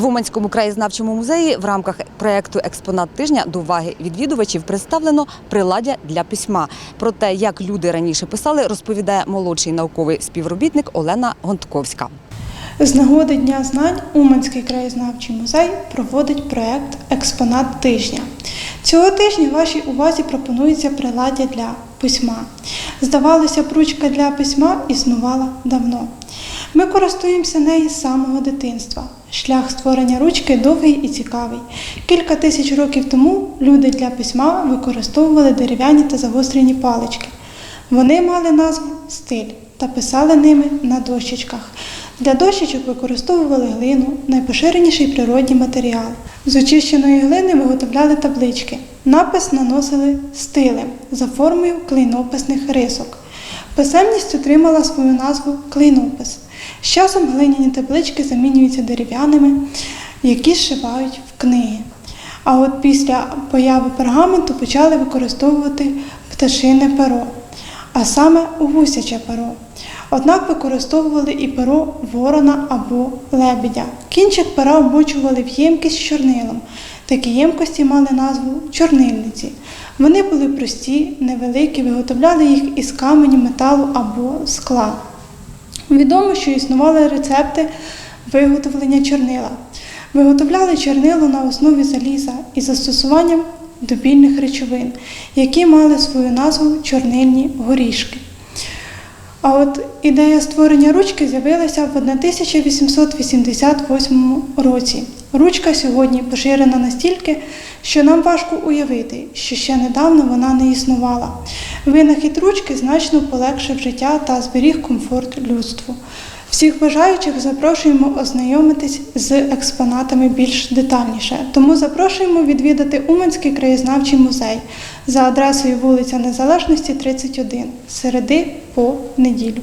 В Уманському краєзнавчому музеї в рамках проєкту Експонат тижня до уваги відвідувачів представлено приладдя для письма. Про те, як люди раніше писали, розповідає молодший науковий співробітник Олена Гонтковська. З нагоди Дня знань Уманський краєзнавчий музей проводить проект Експонат тижня. Цього тижня вашій увазі пропонується приладдя для письма. Здавалося б, ручка для письма існувала давно. Ми користуємося нею з самого дитинства. Шлях створення ручки довгий і цікавий. Кілька тисяч років тому люди для письма використовували дерев'яні та загострені палички. Вони мали назву стиль та писали ними на дощечках. Для дощечок використовували глину, найпоширеніший природній матеріал. З очищеної глини виготовляли таблички. Напис наносили стилем за формою клейнописних рисок. Писемність отримала свою назву клейнопис. З часом глиняні таблички замінюються дерев'яними, які зшивають в книги. А от після появи пергаменту почали використовувати пташине перо, а саме гусяче перо. Однак використовували і перо ворона або лебедя. Кінчик пера вмочували в ємкість з чорнилом. Такі ємкості мали назву чорнильниці. Вони були прості, невеликі, виготовляли їх із каменю, металу або скла. Відомо, що існували рецепти виготовлення чорнила. Виготовляли чорнило на основі заліза із застосуванням добільних речовин, які мали свою назву чорнильні горішки. А от ідея створення ручки з'явилася в 1888 році. Ручка сьогодні поширена настільки, що нам важко уявити, що ще недавно вона не існувала. Винахід ручки значно полегшив життя та зберіг комфорт людству. Всіх бажаючих запрошуємо ознайомитись з експонатами більш детальніше. Тому запрошуємо відвідати Уманський краєзнавчий музей за адресою вулиця Незалежності, 31, середи по неділю.